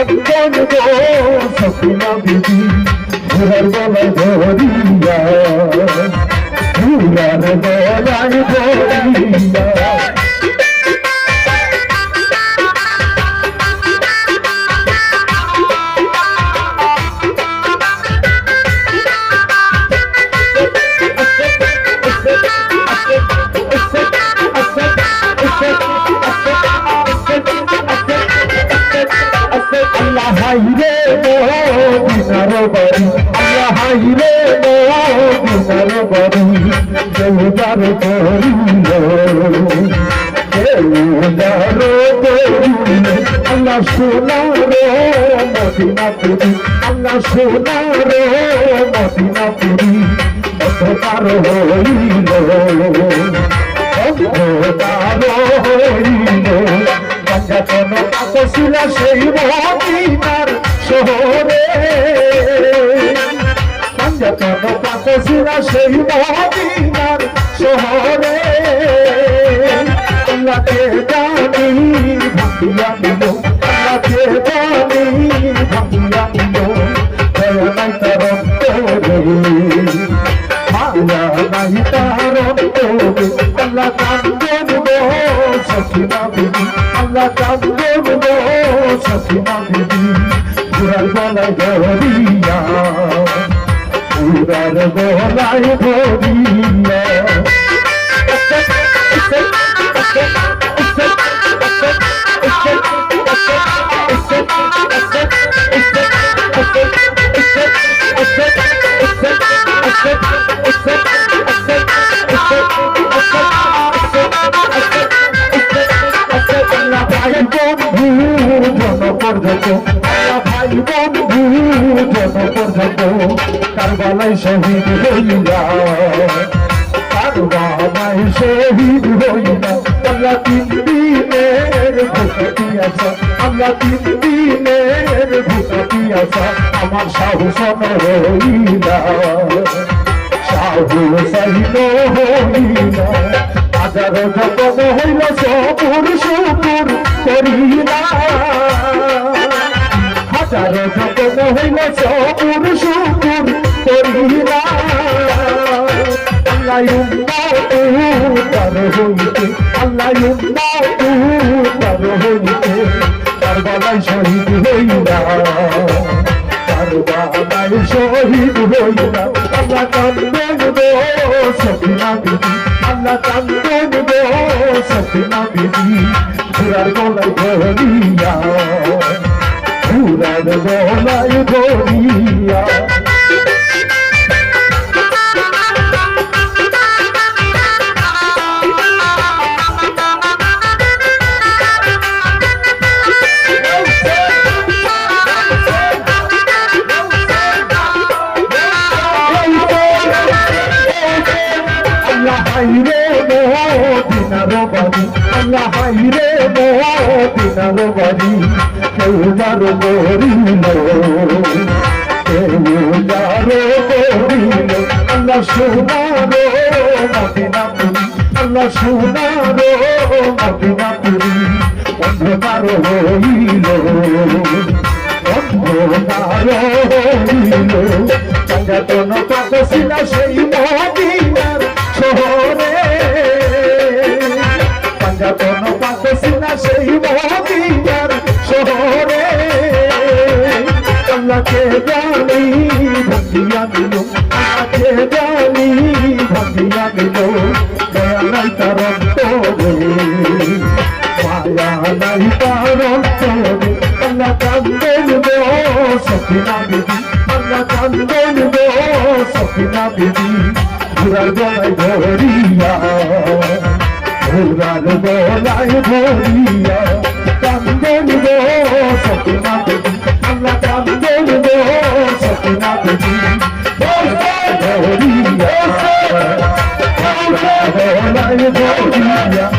কান্দন গো সখিনা বিবি ঘুরার গলায় ধরিয়া ঘুরার গলায় ধরিয়া। মদিনার বাড়ি আল্লাহ হাইরে মদিনার বাড়ি দেউদার করিল আল্লাহ সোনার মদিনা পুরি আল্লাহ সোনার মদিনা পুরি অন্ধকার হইল অন্ধকার হইল যখন আসছিল সেই মদিনার শহরে যখন সেই মদিনার শহরে। আল্লাহকে জানি, ভাবিয়া নিল আল্লাহকে জানি, ভাবিয়া নিল নাই তার মায়া নাই তার আল্লাহ কান্দন গো সখিনা বিবি আল্লাহ কান্দন গো সখিনা বিবি ঘুরার গলায় ধরিয়া ঘুরার গলায় ধরিয়া ভাই বন্ধু ভাই বন্ধু কারবালাই শহীদ হইয়া কারবালাই শহীদ হইয়া আল্লাহ তিন দিনের ভূপতি আসা আল্লাহ তিন দিনের ভূপতি আসা আমার সাহসন হইলা সাহু সহিল হইলা হাজার যতন হইল সপুর সুপুর করিলা হাজার যতন হইল সুপুর হইতে, আল্লাহ উম্মার হইতে তার গলায় শহীদ হইলা। কারবালায় শহীদ হইলা, আল্লাহ কান্দন গো সখিনা বিবি, আল্লাহ কান্দন গো সখিনা বিবি ঘুরার গলায় ধরিয়া ঘুরার গলায় ধরিয়া। বাড়ি আল্লাহ হাইরে মদিনার বাড়ি কেউ যার করিল। কেউ যার করিল, আল্লাহ সোনার মদিনা পুরি আল্লাহ সোনার মদিনা অন্ধকার হইল অন্ধকার হইল। সঙ্গতন পাকশিলা সেই জানি ভাবিয়া দিল আল্লাহকে জানি ভাবিয়া দিল দয়া নাই তার অন্তরে মায়া নাই তার অন্তরে আল্লাহ কান্দন গো সখিনা বিবি Oh, my God.